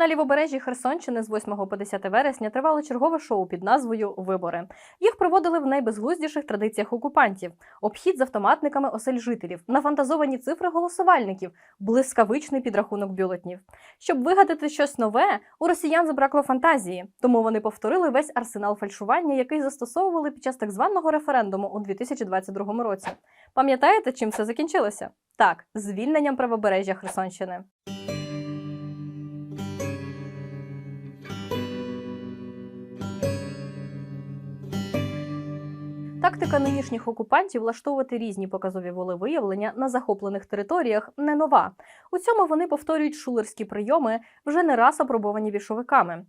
На лівобережжі Херсонщини з 8 по 10 вересня тривало чергове шоу під назвою Вибори. Їх проводили в найбезглуздіших традиціях окупантів: обхід з автоматниками осель жителів, нафантазовані цифри голосувальників, блискавичний підрахунок бюлетнів. Щоб вигадати щось нове, у росіян забракло фантазії, тому вони повторили весь арсенал фальшування, який застосовували під час так званого референдуму у 2022 році. Пам'ятаєте, чим це закінчилося? Так, звільненням правобережжя Херсонщини. Тактика нинішніх окупантів влаштовувати різні показові волевиявлення на захоплених територіях не нова. У цьому вони повторюють шулерські прийоми, вже не раз апробовані більшовиками.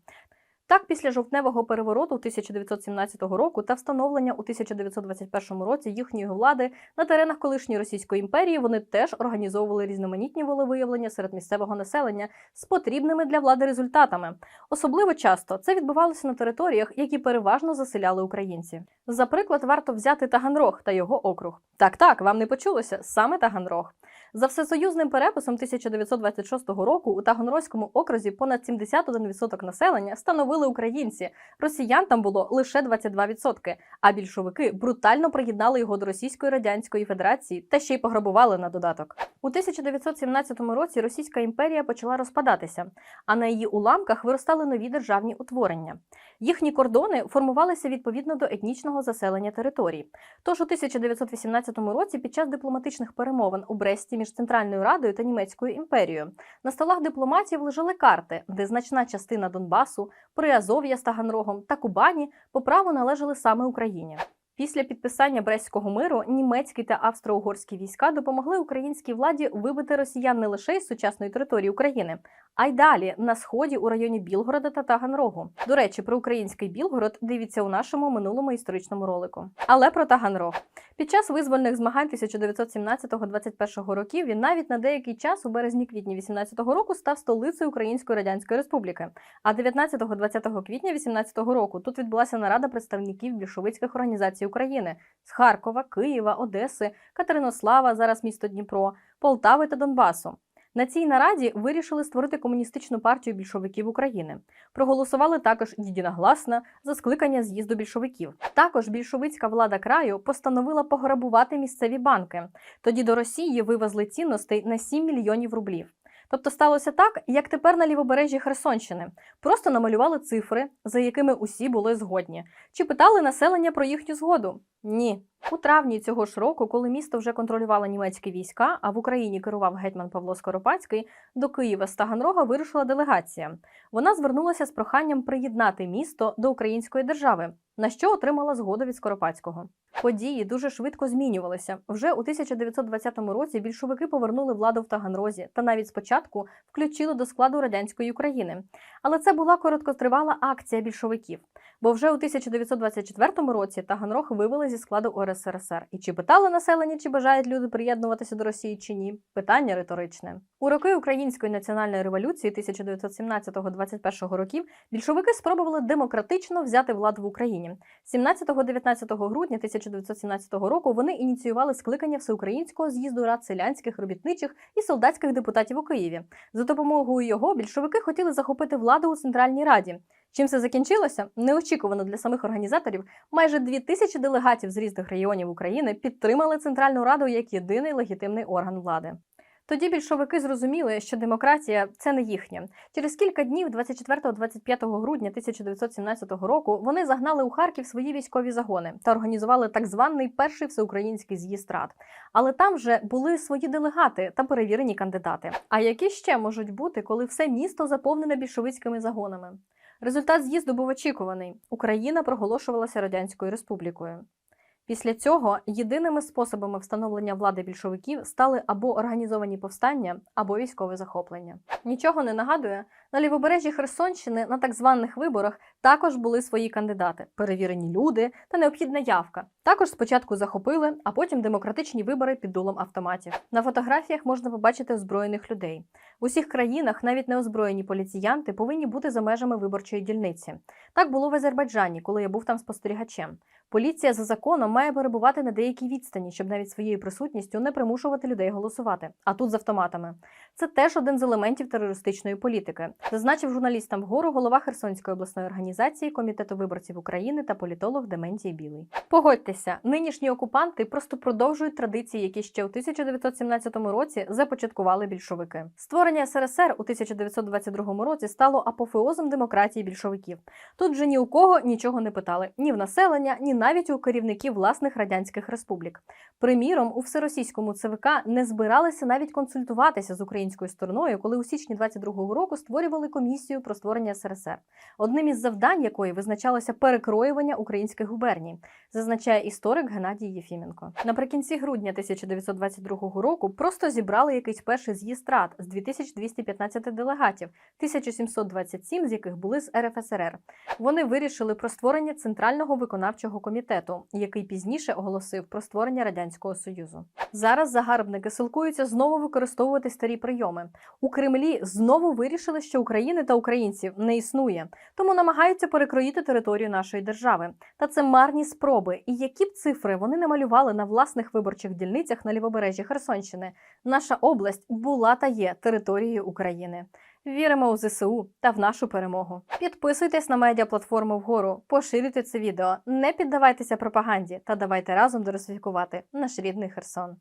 Так, після жовтневого перевороту 1917 року та встановлення у 1921 році їхньої влади на теренах колишньої Російської імперії вони теж організовували різноманітні волевиявлення серед місцевого населення з потрібними для влади результатами. Особливо часто це відбувалося на територіях, які переважно заселяли українці. За приклад варто взяти Таганрог та його округ. Так, так, вам не почулося саме Таганрог. За всесоюзним переписом 1926 року у Таганрозькому окрузі понад 71% населення становили українці. Росіян там було лише 22%, а більшовики брутально приєднали його до Російської Радянської Федерації та ще й пограбували на додаток. У 1917 році Російська імперія почала розпадатися, а на її уламках виростали нові державні утворення. Їхні кордони формувалися відповідно до етнічного заселення територій. Тож у 1918 році, під час дипломатичних перемовин у Бресті між Центральною Радою та Німецькою імперією, на столах дипломатів лежали карти, де значна частина Донбасу, Приазов'я з Таганрогом та Кубані по праву належали саме Україні. Після підписання Брестського миру німецькі та австро-угорські війська допомогли українській владі вибити росіян не лише із сучасної території України, а й далі на сході у районі Білгорода та Таганрогу. До речі, про український Білгород дивіться у нашому минулому історичному ролику. Але про Таганрог. Під час визвольних змагань 1917-21 років він навіть на деякий час у березні-квітні 18-го року став столицею Української Радянської Республіки. А 19-20 квітня 18-го року тут відбулася нарада представників більшовицьких організацій України з Харкова, Києва, Одеси, Катеринослава, зараз місто Дніпро, Полтави та Донбасу. На цій нараді вирішили створити комуністичну партію більшовиків України. Проголосували також єдиногласно за скликання з'їзду більшовиків. Також більшовицька влада краю постановила пограбувати місцеві банки. Тоді до Росії вивезли цінностей на 7 мільйонів рублів. Тобто сталося так, як тепер на лівобережжі Херсонщини. Просто намалювали цифри, за якими усі були згодні. Чи питали населення про їхню згоду? Ні. У травні цього ж року, коли місто вже контролювали німецькі війська, а в Україні керував гетьман Павло Скоропадський, до Києва з Таганрога вирушила делегація. Вона звернулася з проханням приєднати місто до української держави, на що отримала згоду від Скоропадського. Події дуже швидко змінювалися. Вже у 1920 році більшовики повернули владу в Таганрозі та навіть спочатку включили до складу радянської України. Але це була короткотривала акція більшовиків. Бо вже у 1924 році Таганрог вивели зі складу УРСРСР. І чи питали населення, чи бажають люди приєднуватися до Росії чи ні? Питання риторичне. У роки Української національної революції 1917-21 років більшовики спробували демократично взяти владу в Україні. 17-19 грудня 1917 року вони ініціювали скликання всеукраїнського з'їзду рад селянських, робітничих і солдатських депутатів у Києві. За допомогою його більшовики хотіли захопити владу у Центральній Раді. Чим це закінчилося? Неочікувано для самих організаторів. Майже дві тисячі делегатів з різних регіонів України підтримали Центральну Раду як єдиний легітимний орган влади. Тоді більшовики зрозуміли, що демократія це не їхня. Через кілька днів, 24-25 грудня 1917 року, вони загнали у Харків свої військові загони та організували так званий перший всеукраїнський з'їзд рад. Але там вже були свої делегати та перевірені кандидати. А які ще можуть бути, коли все місто заповнене більшовицькими загонами? Результат з'їзду був очікуваний: Україна проголошувалася радянською республікою. Після цього єдиними способами встановлення влади більшовиків стали або організовані повстання, або військове захоплення. Нічого не нагадує, на лівобережжі Херсонщини на так званих виборах також були свої кандидати, перевірені люди та необхідна явка. Також спочатку захопили, а потім демократичні вибори під дулом автоматів. На фотографіях можна побачити озброєних людей. В усіх країнах навіть неозброєні поліціянти повинні бути за межами виборчої дільниці. Так було в Азербайджані, коли я був там спостерігачем. Поліція за законом має перебувати на деякій відстані, щоб навіть своєю присутністю не примушувати людей голосувати. А тут з автоматами. Це теж один з елементів терористичної політики, зазначив журналістам вгору голова Херсонської обласної організації комітету виборців України та політолог Дементій Білий. Погодьтеся, нинішні окупанти просто продовжують традиції, які ще у 1917 році започаткували більшовики. Створення СРСР у 1922 році стало апофеозом демократії більшовиків. Тут вже ні у кого нічого не питали ні в населення, ні навіть у керівників власних радянських республік. Приміром, у всеросійському ЦВК не збиралися навіть консультуватися з українською стороною, коли у січні 22-го року створювали комісію про створення СРСР, одним із завдань якої визначалося перекроювання українських губерній, зазначає історик Геннадій Єфіменко. Наприкінці грудня 1922 року просто зібрали якийсь перший з'їзд рад з 2215 делегатів, 1727 з яких були з РФСРР. Вони вирішили про створення центрального виконавчого комітету, який пізніше оголосив про створення радянського союзу. Зараз загарбники силкуються знову використовувати старі прийоми. У Кремлі знову вирішили, що України та українців не існує, тому намагаються перекроїти територію нашої держави. Та це марні спроби. І які б цифри вони не малювали на власних виборчих дільницях на лівобережжі Херсонщини, наша область була та є територією України. Віримо у ЗСУ та в нашу перемогу. Підписуйтесь на медіаплатформу вгору, поширюйте це відео, не піддавайтеся пропаганді та давайте разом дерсифікувати наш рідний Херсон.